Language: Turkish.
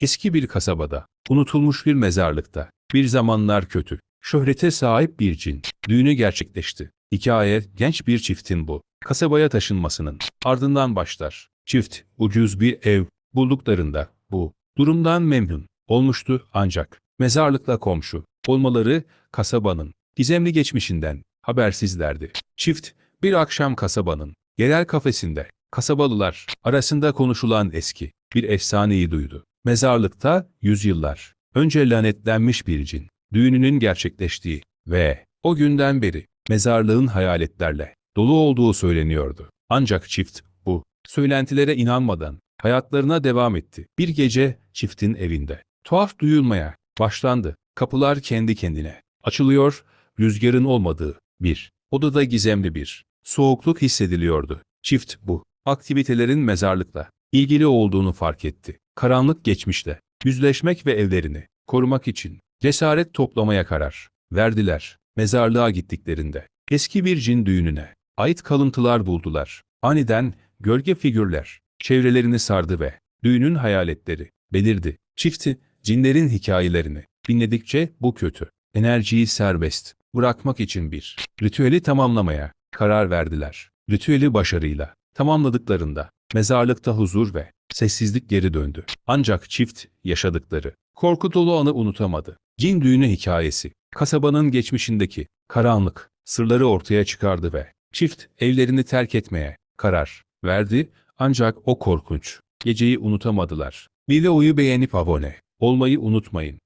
Eski bir kasabada, unutulmuş bir mezarlıkta, bir zamanlar kötü, şöhrete sahip bir cin, düğünü gerçekleşti. Hikaye, genç bir çiftin bu, kasabaya taşınmasının ardından başlar. Çift, ucuz bir ev bulduklarında, bu, durumdan memnun olmuştu ancak, mezarlıkla komşu olmaları, kasabanın, gizemli geçmişinden, habersizlerdi. Çift, bir akşam kasabanın, yerel kafesinde, kasabalılar arasında konuşulan eski bir efsaneyi duydu. Mezarlıkta yüzyıllar önce lanetlenmiş bir cin, düğününün gerçekleştiği ve o günden beri mezarlığın hayaletlerle dolu olduğu söyleniyordu. Ancak çift bu söylentilere inanmadan hayatlarına devam etti. Bir gece çiftin evinde tuhaf duyulmaya başlandı. Kapılar kendi kendine açılıyor, rüzgarın olmadığı bir odada gizemli bir soğukluk hissediliyordu. Çift bu aktivitelerin mezarlıkla ilgili olduğunu fark etti. Karanlık geçmişte yüzleşmek ve evlerini korumak için cesaret toplamaya karar verdiler. Mezarlığa gittiklerinde eski bir cin düğününe ait kalıntılar buldular. Aniden gölge figürler çevrelerini sardı ve düğünün hayaletleri belirdi. Çifti cinlerin hikayelerini dinledikçe bu kötü enerjiyi serbest bırakmak için bir ritüeli tamamlamaya karar verdiler. Ritüeli başarıyla tamamladıklarında mezarlıkta huzur ve sessizlik geri döndü. Ancak çift yaşadıkları korku dolu anı unutamadı. Cin düğünü hikayesi kasabanın geçmişindeki karanlık sırları ortaya çıkardı ve çift evlerini terk etmeye karar verdi ancak o korkunç geceyi unutamadılar. Videoyu beğenip abone olmayı unutmayın.